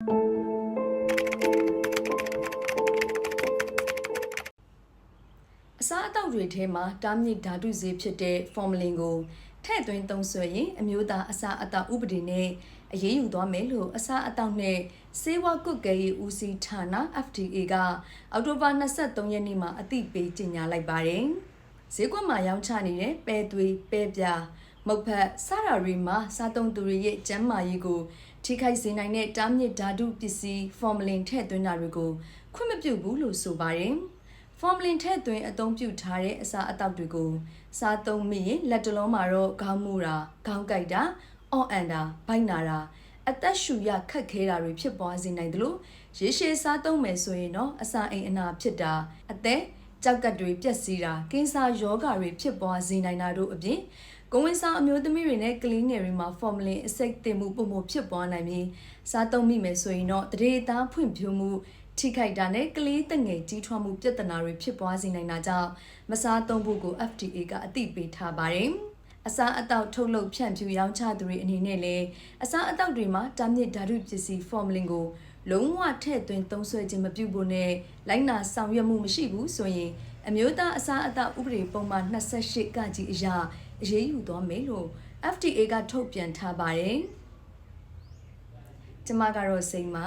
အစားအသောက်တွေထဲမှာတားမြစ်ဓာတုဆေးဖြစ်တဲ့ formalin ကိုထည့်သွင်းသုံးစွဲရင်အမျိုးသားအစားအသောက်ဥပဒေနဲ့အရေးယူသွားမယ်လို့အစားအသောက်နဲ့စေဝါကွတ်ကဲရေးဦးစီးဌာန FDA ကအောက်တိုဘာ23ရက်နေ့မှာအသိပေးကြေညာလိုက်ပါတယ်။ဈေးကွက်မှာရောင်းချနေတဲ့ပဲသွေးပဲပြားမုတ်ဖက်စတာတွေမှာစားသုံးသူတွေရဲ့ကျန်းမာရေးကိုထိခိုက်စေနိုင်တဲ့တားမြစ်ဓာတုပစ္စည်း formalin ထည့်သွင်းတာတွေကိုခွင့်မပြုဘူးလို့ဆိုပါတယ်။ formalin ထည့်သွင်းအသုံးပြုထားတဲ့အစာအသောက်တွေကိုစားသုံးမိရင်လက်တလုံးမှာတော့ခေါင်းမူတာခေါင်းကိုက်တာအော့အန်တာဗိုက်နာတာအသက်ရှူရခက်ခဲတာတွေဖြစ်ပွားစေနိုင်တယ်လို့ရေရှည်စားသုံးမယ်ဆိုရင်တော့အစာအိမ်အနာဖြစ်တာအသက် ကြောက်ကတ်တွေပြက်စီးတာကင်းစာယောဂါတွေဖြစ်ပွားစေနိုင်တာတို့အပြင်ကိုဝင်ဆောင်အမျိုးသမီးတွေနဲ့ကလေးငယ်တွေမှာ formalin အဆိပ်တင်မှုပုံမှုဖြစ်ပွားနိုင်ပြီးစားသုံးမိမယ်ဆိုရင်တော့တရေသားဖွံ့ဖြိုးမှုထိခိုက်တာနဲ့ကလေးတငယ်ကြီးထွားမှုပြဿနာတွေဖြစ်ပွားစေနိုင်တာကြောင့်မစားသုံးဖို့ကို FDA ကအသိပေးထားပါတယ်။ အစားအသောက်ထုတ်လုပ်ဖြန့်ဖြူးရောင်းချသူတွေအနေနဲ့လည်းအစားအသောက်တွေမှာတာမြစ်ဓာတုပစ္စည်း formalin ကိုလုံးဝထည့်သွင်းသုံးစွဲခြင်းမပြုဖို့နဲ့လိုက်နာဆောင်ရွက်မှုမရှိဘူးဆိုရင်အမျိုးသားအစားအသောက်ဥပဒေပုံမှန်28ကကြီးအရာအရေးယူသွားမယ်လို့ FDA ကထုတ်ပြန်ထားပါတယ်။ကျမကတော့စိတ်မှာ